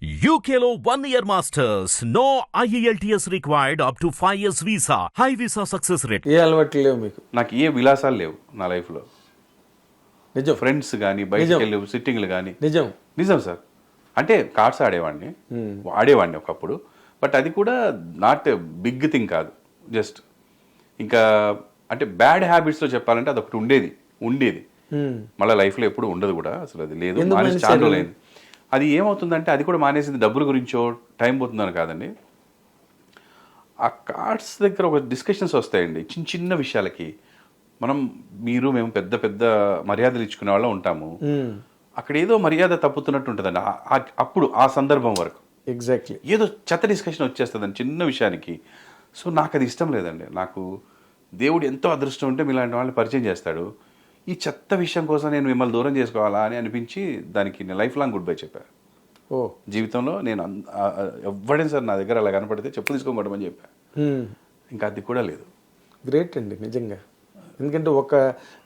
One year masters. No E IELTS required up to 5 years visa. High visa success rate. ఏ అలవాట్లు లేవు మీకు? నాకు ఏ విలాసాలు లేవు నా లైఫ్లో నిజం. ఫ్రెండ్స్ కానీ బయటకు వెళ్ళి సిట్టింగ్లు కానీ నిజం. నిజం సార్. అంటే కార్డ్స్ ఆడేవాడిని. ఆడేవాడిని ఒకప్పుడు. బట్ అది కూడా నాట్ బిగ్ థింగ్ కాదు. జస్ట్ ఇంకా అంటే బ్యాడ్ హ్యాబిట్స్లో చెప్పాలంటే అది ఒకటి ఉండేది. ఉండేది మళ్ళీ లైఫ్లో ఎప్పుడు ఉండదు కూడా. అసలు అది లేదు? చాలా రోజులైంది అది ఏమవుతుందంటే అది కూడా మానేసింది డబ్బుల గురించో టైం పోతుందని కాదండి. ఆ కార్డ్స్ దగ్గర ఒక డిస్కషన్స్ వస్తాయండి చిన్న చిన్న విషయాలకి. మనం మీరు మేము పెద్ద పెద్ద మర్యాదలు ఇచ్చుకునే వాళ్ళం ఉంటాము. అక్కడ ఏదో మర్యాద తప్పుతున్నట్టు ఉంటుందండి. అప్పుడు ఆ సందర్భం వరకు. ఎగ్జాక్ట్లీ ఏదో చెత్త డిస్కషన్ వచ్చేస్తుందండి చిన్న విషయానికి. సో నాకు అది ఇష్టం లేదండి. నాకు దేవుడు ఎంతో అదృష్టం ఉంటే మీలాంటి వాళ్ళని పరిచయం చేస్తాడు. ఈ చెత్త విషయం కోసం నేను మిమ్మల్ని దూరం చేసుకోవాలా అని అనిపించి దానికి నేను లైఫ్ లాంగ్ గుడ్ బై చెప్పాను ఓ. జీవితంలో నేను ఎవడైనా సార్ నా దగ్గర అలా కనపడితే చెప్పులు తీసుకోమని చెప్పాను ఇంకా అది కూడా లేదు. గ్రేట్ అండి నిజంగా. ఎందుకంటే ఒక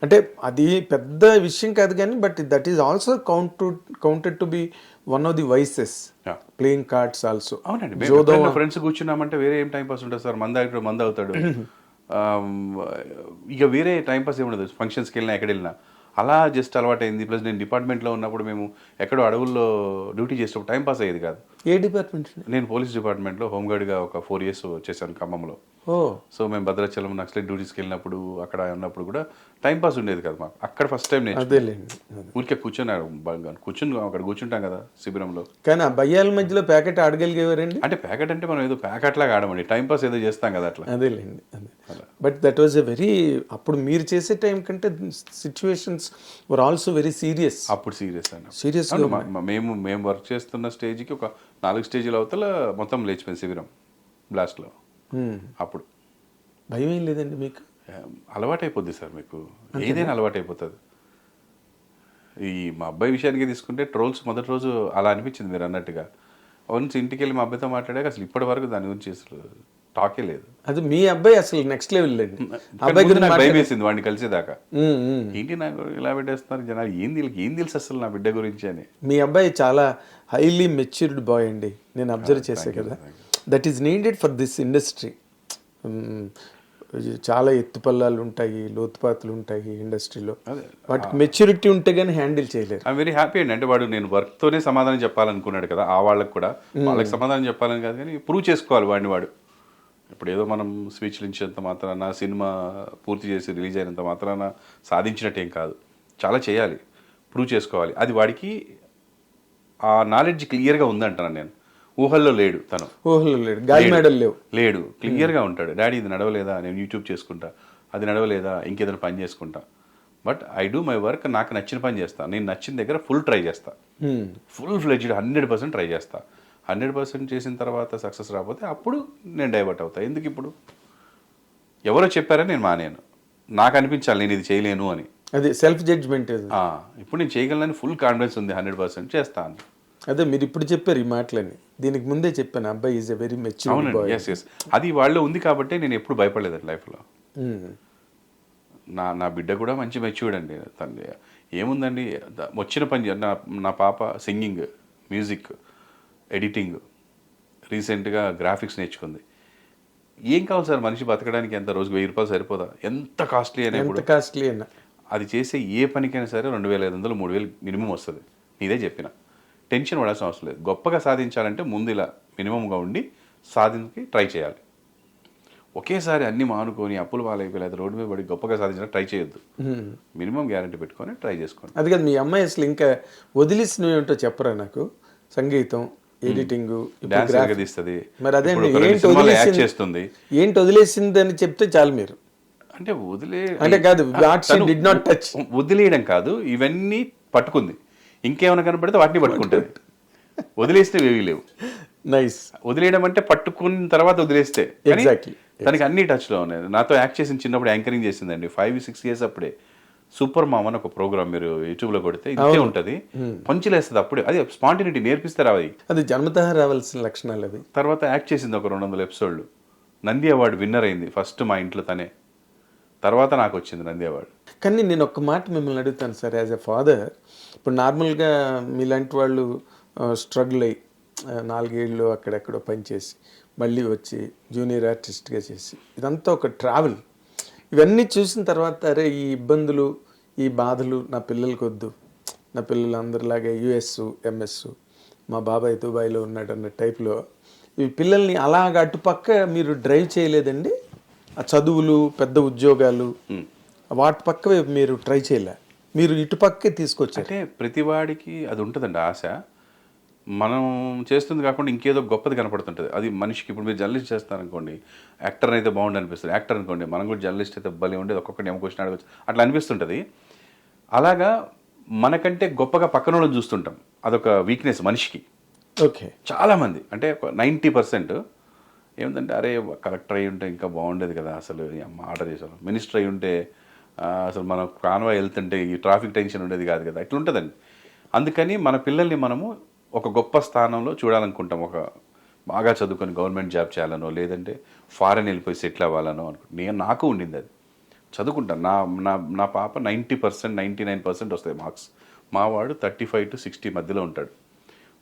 అంటే అది పెద్ద విషయం కాదు కానీ but that is also count counted to be one of the vices. Playing cards also అవునండి. ఫ్రెండ్స్ కూర్చున్నామంటే వేరే ఏం టైం పాస్ ఉంటుంది సార్? మంద మంద అవుతాడు ఇక వేరే టైం పాస్ ఏముండదు. ఫంక్షన్స్కి వెళ్ళినా ఎక్కడ వెళ్ళినా. అలా జస్ట్ అలవాటైంది. ప్లస్ నేను డిపార్ట్మెంట్లో ఉన్నప్పుడు మేము ఎక్కడో అడవుల్లో డ్యూటీ చేసేటప్పుడు టైం పాస్ అయ్యేది కాదు. ఏ డిపార్ట్మెంట్ నేను పోలీస్ డిపార్ట్మెంట్లో హోంగార్డ్గా ఒక ఫోర్ ఇయర్స్ చేశాను ఖమ్మంలో. సో మేము భద్రాచలం నక్సలైట్ డ్యూటీస్కి వెళ్ళినప్పుడు అక్కడ ఉన్నప్పుడు కూడా టైం పాస్ ఉండేది కదా మాకు. అక్కడ ఫస్ట్ టైం నేను. ఊరికే కూర్చున్నారు కూర్చుని అక్కడ కూర్చుంటాం కదా శిబిరంలో. కానీ ఆ భయ్యాల మధ్యలో ప్యాకెట్ ఆడగలిగేవారండి? అంటే ప్యాకెట్ అంటే మనం ఏదో ప్యాకెట్ లాగా ఆడమండి. టైం పాస్ ఏదో చేస్తాం కదా అట్లా. అదేలేండి అదే. But that was a very అప్పుడు మీరు చేసే టైం కంటే situations were also very serious అప్పుడు సీరియస్ అండి మా- మేము మేము వర్క్ చేస్తున్న స్టేజ్కి ఒక నాలుగు స్టేజీల అవతల మొత్తం లేచిపోయింది శిబిరం బ్లాస్ట్లో అప్పుడు. భయం ఏం లేదండి మీకు? అలవాటు అయిపోద్ది సార్ మీకు. ఏదైనా అలవాటు అయిపోతుంది ఈ మా అబ్బాయి విషయానికి తీసుకుంటే ట్రోల్స్ మొదటి రోజు అలా అనిపించింది మీరు అన్నట్టుగా. వన్స్ ఇంటికి వెళ్ళి మా అబ్బాయితో మాట్లాడాక అసలు ఇప్పటి వరకు దాని గురించి అసలు టాకే లేదు. అది మీ అబ్బాయి అసలు నెక్స్ట్ లెవెల్ ముందు నాకు భయం వేసింది వాడిని కలిసేదాకా. ఉమ్, ఉమ్. ఏంటి నాకు ఇలా పెట్టేస్తున్నారు జనాలు? ఏం వీళ్ళకి ఏం తెలుసు అసలు నా బిడ్డ గురించి అని. మీ అబ్బాయి చాలా హైలీ మెచ్యూర్డ్ బాయ్ అండి. నేను అబ్జర్వ్ చేసే కదా. That is needed for this industry చాలా ఎత్తుపల్లాలు ఉంటాయి లోతుపాతులు ఉంటాయి ఇండస్ట్రీలో. వాటికి మెచ్యూరిటీ ఉంటే కానీ హ్యాండిల్ చేయలేరు. ఐఎమ్ వెరీ హ్యాపీ అండి. అంటే వాడు నేను వర్క్తోనే సమాధానం చెప్పాలనుకున్నాడు కదా ఆ వాళ్ళకి కూడా. వాళ్ళకి సమాధానం చెప్పాలని కాదు కానీ ప్రూవ్ చేసుకోవాలి వాడిని వాడు. ఇప్పుడు ఏదో మనం స్పీచ్లు ఇచ్చినంత మాత్రాన సినిమా పూర్తి చేసి రిలీజ్ అయినంత మాత్రాన సాధించినట్టేం కాదు. చాలా చేయాలి. ప్రూవ్ చేసుకోవాలి. అది వాడికి ఆ నాలెడ్జ్ క్లియర్గా ఉందంటాను నేను. ఊహల్లో లేడు తను. ఊహలో లేడు. గాలి మేడలు లేవు. లేడు. క్లియర్గా ఉంటాడు. డాడీ ఇది నడవలేదా? నేను యూట్యూబ్ చేసుకుంటా. అది నడవలేదా? ఇంకేదైనా పని చేసుకుంటా. But I do my work నాకు నచ్చిన పని చేస్తా. నేను నచ్చిన దగ్గర ఫుల్ ట్రై చేస్తా. Full fledged hundred percent try చేస్తా. హండ్రెడ్ పర్సెంట్ చేసిన తర్వాత సక్సెస్ రాకపోతే అప్పుడు నేను డైవర్ట్ అవుతా. ఎందుకు ఇప్పుడు? ఎవరో చెప్పారని నేను మానేను. నాకు అనిపించాలి నేను ఇది చేయలేను అని. అది సెల్ఫ్ జడ్జ్మెంట్ ఇప్పుడు నేను చేయగలనని ఫుల్ కాన్ఫిడెన్స్ ఉంది. హండ్రెడ్ పర్సెంట్ చేస్తాను అదే మీరు ఇప్పుడు చెప్పారు ఈ మాటలని. దీనికి ముందే చెప్పాను అబ్బాయి ఈజ్ ఎ వెరీ అవునండి. బాయ్ ఎస్ ఎస్ అది వాళ్ళు ఉంది కాబట్టి నేను ఎప్పుడు భయపడలేదండి లైఫ్లో. నా నా బిడ్డ కూడా మంచి మెచ్యూర్డ్ అండి. తను ఏముందండి? వచ్చిన పని నా నా పాప సింగింగ్ మ్యూజిక్ ఎడిటింగ్ రీసెంట్గా గ్రాఫిక్స్ నేర్చుకుంది. ఏం కావాలి సార్? మనిషి బతకడానికి ఎంత రోజుకి వెయ్యి రూపాయలు సరిపోదా? ఎంత కాస్ట్లీ ఎంత అనేప్పుడు కాస్ట్లీ అయినా. అది చేసే ఏ పనికైనా సరే రెండు వేల ఐదు వందలు మూడు వేలు మినిమం వస్తుంది. నీదే చెప్పిన. టెన్షన్ పడాల్సిన అవసరం లేదు. గొప్పగా సాధించాలంటే ముందు ఇలా మినిమంగా ఉండి సాధించి ట్రై చేయాలి. ఒకేసారి అన్ని మానుకొని అప్పులు పాలైపోయి లేదా రోడ్డు మీద పడి గొప్పగా సాధించడం ట్రై చేయొద్దు. మినిమం గ్యారంటీ పెట్టుకొని ట్రై చేసుకోండి. అది కాదు మీ అమ్మాయి అసలు ఇంకా వదిలేసినవి ఏంటో చెప్పరా నాకు? సంగీతం ఎడిటింగ్ డాన్స్ తీస్తుంది మరి అదే యాక్ట్? చేస్తుంది. ఏంటి వదిలేసింది అని చెప్తే చాలు మీరు. అంటే వదిలే అంటే కాదు, did not touch. వదిలేయడం కాదు ఇవన్నీ పట్టుకుంది. ఇంకేమైనా కనపడితే వాటిని పట్టుకుంటుంది. వదిలేసినవి ఏవీ లేవు. నైస్ వదిలేయడం అంటే పట్టుకున్న తర్వాత వదిలేస్తే. Exactly. తనకి అన్ని టచ్లో ఉన్నాయి. నాతో యాక్ట్ చేసిన చిన్నప్పుడు యాంకరింగ్ చేసిందండి. ఫైవ్ సిక్స్ ఇయర్స్ అప్పుడే. సూపర్ మామ్ అని ఒక ప్రోగ్రామ్ మీరు యూట్యూబ్లో కొడితే ఇంతే ఉంటుంది. పంచులేస్తుంది అప్పుడే. అది స్పాంటినిటీ నేర్పిస్తారు అవి అది. జన్మతః రావాల్సిన లక్షణాలు అవి. తర్వాత యాక్ట్ చేసింది ఒక రెండు వందల ఎపిసోడ్లు నంది అవార్డు విన్నర్ అయింది. ఫస్ట్ మా ఇంట్లో తనే. తర్వాత నాకు వచ్చింది నందేవాడు కానీ నేను ఒక్క మాట మిమ్మల్ని అడుగుతాను సార్ యాజ్ ఎ ఫాదర్. ఇప్పుడు నార్మల్గా మీలాంటి వాళ్ళు స్ట్రగుల్ అయ్యి నాలుగేళ్ళు అక్కడెక్కడో పనిచేసి మళ్ళీ వచ్చి జూనియర్ ఆర్టిస్ట్గా చేసి ఇదంతా ఒక ట్రావెల్. ఇవన్నీ చూసిన తర్వాత అరే ఈ ఇబ్బందులు ఈ బాధలు నా పిల్లలకి వద్దు. నా పిల్లలు అందరిలాగే యుఎస్ ఎంఎస్ మా బాబాయ్ దుబాయ్లో ఉన్నాడు అన్న టైప్లో ఈ పిల్లల్ని అలాగ అటుపక్క మీరు డ్రైవ్ చేయలేదండి? చదువులు పెద్ద ఉద్యోగాలు వాటి పక్క వైపు మీరు ట్రై చేయలే. మీరు ఇటుపక్కే తీసుకొచ్చారు. అంటే ప్రతివాడికి అది ఉంటుందండి ఆశ. మనం చేస్తుంది కాకుండా ఇంకేదో గొప్పది కనపడుతుంటుంది. అది మనిషికి ఇప్పుడు మీరు జర్నలిస్ట్ చేస్తారనుకోండి యాక్టర్ అయితే బాగుండి అనిపిస్తుంది. యాక్టర్ అనుకోండి మనం కూడా జర్నలిస్ట్ అయితే భలే ఉండేది. ఒక్కొక్కటి ఏమో క్వశ్చన్ అడగచ్చు. అట్లా అనిపిస్తుంటుంది. అలాగా మనకంటే గొప్పగా పక్కన వాళ్ళని చూస్తుంటాం. అదొక వీక్నెస్ మనిషికి. ఓకే. చాలామంది. అంటే ఒక నైంటీ పర్సెంట్ ఏమిటంటే అరే కలెక్టర్ అయి ఉంటే ఇంకా బాగుండేది కదా అసలు ఆర్డర్ చేసాను మినిస్టర్ అయి ఉంటే అసలు మనం కాన్వాయ్ వెళ్తుంటే ఈ ట్రాఫిక్ టెన్షన్ ఉండేది కాదు కదా ఇట్లా ఉంటుందండి అందుకని మన పిల్లల్ని మనము ఒక గొప్ప స్థానంలో చూడాలనుకుంటాం. ఒక బాగా చదువుకొని గవర్నమెంట్ జాబ్ చేయాలనో లేదంటే ఫారెన్ వెళ్ళిపోయి సెటిల్ అవ్వాలనో అనుకుంటు. నేను నాకు ఉండింది అది. చదువుకుంటాను నా నా నా పాప ninety percent ninety nine percent వస్తాయి మార్క్స్. మావాడు థర్టీ ఫైవ్ టు సిక్స్టీ మధ్యలో ఉంటాడు.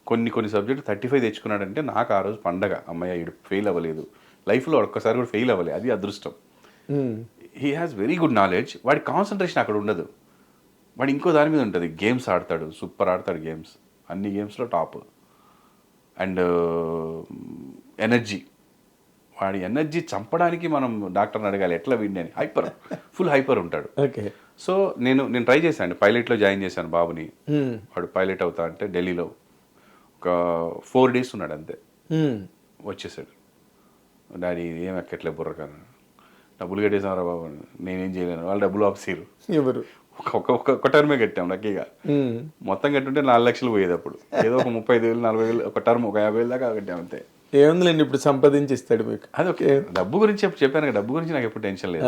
కొన్ని కొన్ని సబ్జెక్టు థర్టీ ఫైవ్ తెచ్చుకున్నాడంటే నాకు ఆ రోజు పండగ. అమ్మయ్య ఇడు ఫెయిల్ అవ్వలేదు. లైఫ్లో ఒక్కసారి కూడా ఫెయిల్ అవ్వలేదు అది అదృష్టం. He has very good knowledge వాడి కాన్సన్ట్రేషన్ అక్కడ ఉండదు. వాడు ఇంకో దాని మీద ఉంటుంది. గేమ్స్ ఆడతాడు. సూపర్ ఆడతాడు గేమ్స్ అన్ని గేమ్స్లో టాప్ అండ్ ఎనర్జీ వాడి ఎనర్జీ చంపడానికి మనం డాక్టర్ని అడగాలి. ఎట్లా వీడిని అని. హైపర్ ఫుల్ హైపర్ ఉంటాడు. ఓకే సో నేను నేను ట్రై చేశాను. పైలట్లో జాయిన్ చేశాను బాబుని. వాడు పైలట్ అవుతా అంటే ఢిల్లీలో. ఒక ఫోర్ డేస్ ఉన్నాడు అంతే. వచ్చేసాడు. డాడీ ఏం ఎక్కట్లే బుర్రకాను డబ్బులు కట్టేసారా బాబు. నేనేం చేయలేను. వాళ్ళు డబ్బులు ఆఫీసీరు ఎవరు? ఒక ఒక టర్మే కట్టాం లక్కీగా. మొత్తం కట్టుంటే నాలుగు లక్షలు పోయేది అప్పుడు. ఏదో ఒక ముప్పై ఐదు వేలు నలభై వేలు ఒక టర్మ్ ఒక యాభై వేలు దాకా కట్టాం అంతే. ఏముందిలేండి ఇప్పుడు సంపాదించి ఇస్తాడు మీకు? అది ఓకే డబ్బు గురించి చెప్ప- చెప్పాను కదా డబ్బు గురించి నాకు ఎప్పుడు టెన్షన్ లేదు.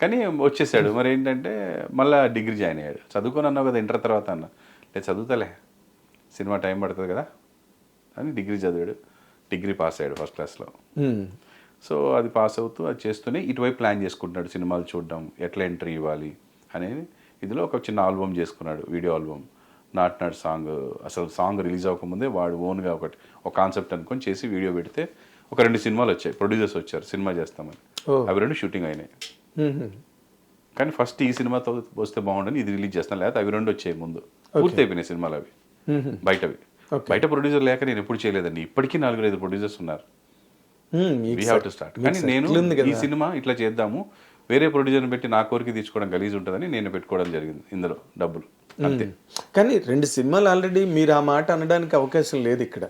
కానీ వచ్చేసాడు. మరి ఏంటంటే మళ్ళీ డిగ్రీ జాయిన్ అయ్యాడు. చదువుకొని అన్నావు కదా ఇంటర్ తర్వాత అన్న. లేదు చదువుతలే సినిమా టైం పడుతుంది కదా. అని డిగ్రీ చదివాడు. డిగ్రీ పాస్ అయ్యాడు ఫస్ట్ క్లాస్లో. సో అది పాస్ అవుతూ అది చేస్తూనే ఇటువైపు ప్లాన్ చేసుకుంటున్నాడు సినిమాలు చూడడం ఎట్లా ఎంట్రీ ఇవ్వాలి అనేది ఇదిలో ఒక చిన్న ఆల్బమ్ చేసుకున్నాడు video album. Not not song అసలు సాంగ్ రిలీజ్ అవ్వకముందే వాడు ఓన్గా ఒకటి ఒక కాన్సెప్ట్ అనుకొని చేసి వీడియో పెడితే ఒక రెండు సినిమాలు వచ్చాయి ప్రొడ్యూసర్స్ వచ్చారు సినిమా చేస్తామని. అవి రెండు షూటింగ్ అయినాయి. కానీ ఫస్ట్ ఈ సినిమాతో వస్తే బాగుండని ఇది రిలీజ్ చేస్తాను లేకపోతే అవి రెండు వచ్చాయి ముందు. పూర్తి అయిపోయినాయి సినిమాలు అవి. బయటవి. బయట ప్రొడ్యూసర్ లేక నేను ఎప్పుడు చేయలేదండి. ఇప్పటికీ నాలుగు ఐదు ప్రొడ్యూసర్స్ ఉన్నారు. మ్మ్. మీకు వీ హ్యావ్ టు స్టార్ట్ కానీ మీకు నేను ఈ సినిమా ఇట్లా చేద్దాము. వేరే ప్రొడ్యూసర్ని పెట్టి నా కోరిక తీర్చుకోవడం గలీజ్ ఉంటుందని నేను పెట్టుకోవడం జరిగింది ఇందులో డబ్బులు. అంతే. కానీ రెండు సినిమాలు ఆల్రెడీ మీరు ఆ మాట అనడానికి అవకాశం లేదు ఇక్కడ.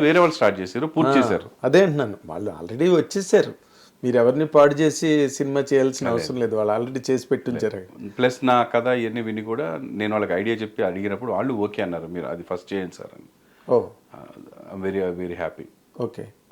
వేరే వాళ్ళు స్టార్ట్ చేశారు పూర్తి చేశారు. అదే అంటున్నాను. వాళ్ళు ఆల్రెడీ వచ్చేసారు. మీరు ఎవరిని పాడు చేసి సినిమా చేయాల్సిన అవసరం లేదు. వాళ్ళు ఆల్రెడీ చేసి పెట్టుంచారు. ప్లస్ నా కథ ఇవన్నీ విని కూడా నేను వాళ్ళకి ఐడియా చెప్పి అడిగినప్పుడు వాళ్ళు ఓకే అన్నారు. మీరు అది ఫస్ట్ చేయండి సార్ అని. ఓ. Very very happy okay.